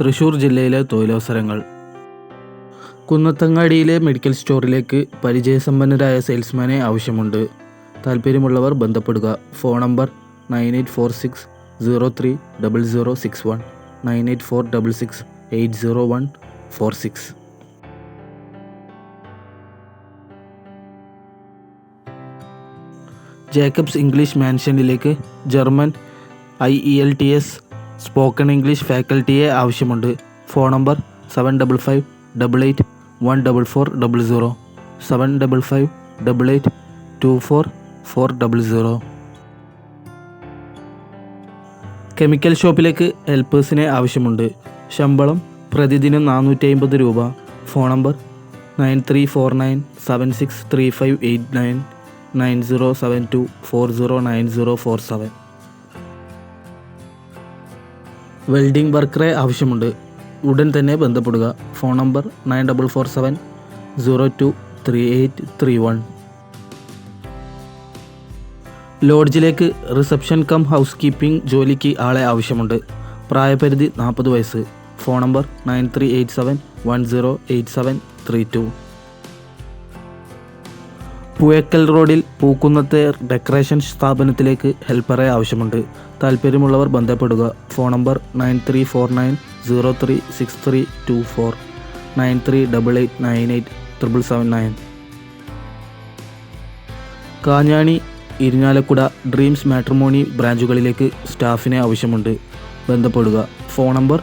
തൃശൂർ ജില്ലയിലെ തൊഴിലവസരങ്ങൾ. കുന്നത്തങ്ങാടിയിലെ മെഡിക്കൽ സ്റ്റോറിലേക്ക് പരിചയസമ്പന്നരായ സെയിൽസ്മാനെ ആവശ്യമുണ്ട്. താല്പര്യമുള്ളവർ ബന്ധപ്പെടുക. Phone number nine eight four six zero three double zero six one. Nine eight four double six eight zero one four six. Jacob's English മാൻഷനിലേക്ക് German I E L T S spoken English ഫാക്കൽറ്റിയെ ആവശ്യമുണ്ട്. Phone number seven double five double eight one double four double zero seven double five double eight two four four double zero chemical ഷോപ്പിലേക്ക് ഹെൽപ്പേഴ്സിനെ ആവശ്യമുണ്ട്. ശമ്പളം പ്രതിദിനം നാനൂറ്റി അമ്പത് രൂപ. Phone number nine three four nine seven six three five eight nine nine zero seven two four zero nine zero four seven. Welding വർക്കറെ ആവശ്യമുണ്ട്. ഉടൻ തന്നെ ബന്ധപ്പെടുക. Phone number nine double four seven zero two three eight three one. ലോഡ്ജിലേക്ക് reception cum house keeping ജോലിക്ക് ആളെ ആവശ്യമുണ്ട്. പ്രായപരിധി നാൽപ്പത് വയസ്സ്. Phone number nine three eight seven one zero eight seven three two. Puzhakkal റോഡിൽ പൂക്കുന്നത്തെ ഡെക്കറേഷൻ സ്ഥാപനത്തിലേക്ക് ഹെൽപ്പറെ ആവശ്യമുണ്ട്. താല്പര്യമുള്ളവർ ബന്ധപ്പെടുക. Phone number nine three four nine zero three six three two four nine three double eight nine eight triple seven nine. Kanjani Irinjalakuda Dreams Matrimony ബ്രാഞ്ചുകളിലേക്ക് സ്റ്റാഫിനെ ആവശ്യമുണ്ട്. ബന്ധപ്പെടുക. Phone number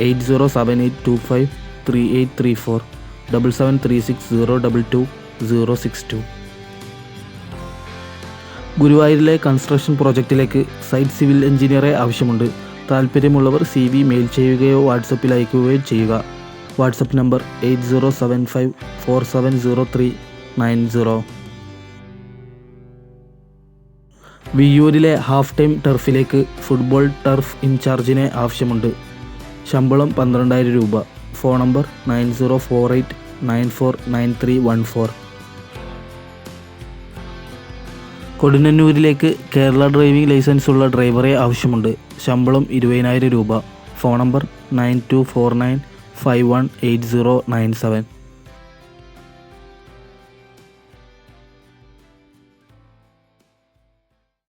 eight zero seven eight two five three eight three four double seven three six zero double two zero six two. ഗുരുവായൂരിലെ construction പ്രോജക്റ്റിലേക്ക് site civil എഞ്ചിനീയറെ ആവശ്യമുണ്ട്. താല്പര്യമുള്ളവർ C V mail ചെയ്യുകയോ വാട്സപ്പിൽ അയക്കുകയോ ചെയ്യുക. WhatsApp number eight zero seven five four seven zero three nine zero വിയ്യൂരിലെ half time ടർഫിലേക്ക് ഫുട്ബോൾ ടർഫ് ഇൻചാർജിനെ ആവശ്യമുണ്ട്. ശമ്പളം പന്ത്രണ്ടായിരം രൂപ. Phone number nine zero four eight nine four nine three one four കൊടുങ്ങല്ലൂരിലേക്ക് Kerala driving licence ഉള്ള ഡ്രൈവറെ ആവശ്യമുണ്ട്. ശമ്പളം ഇരുപതിനായിരം രൂപ. Phone number nine two four nine five one eight zero nine seven.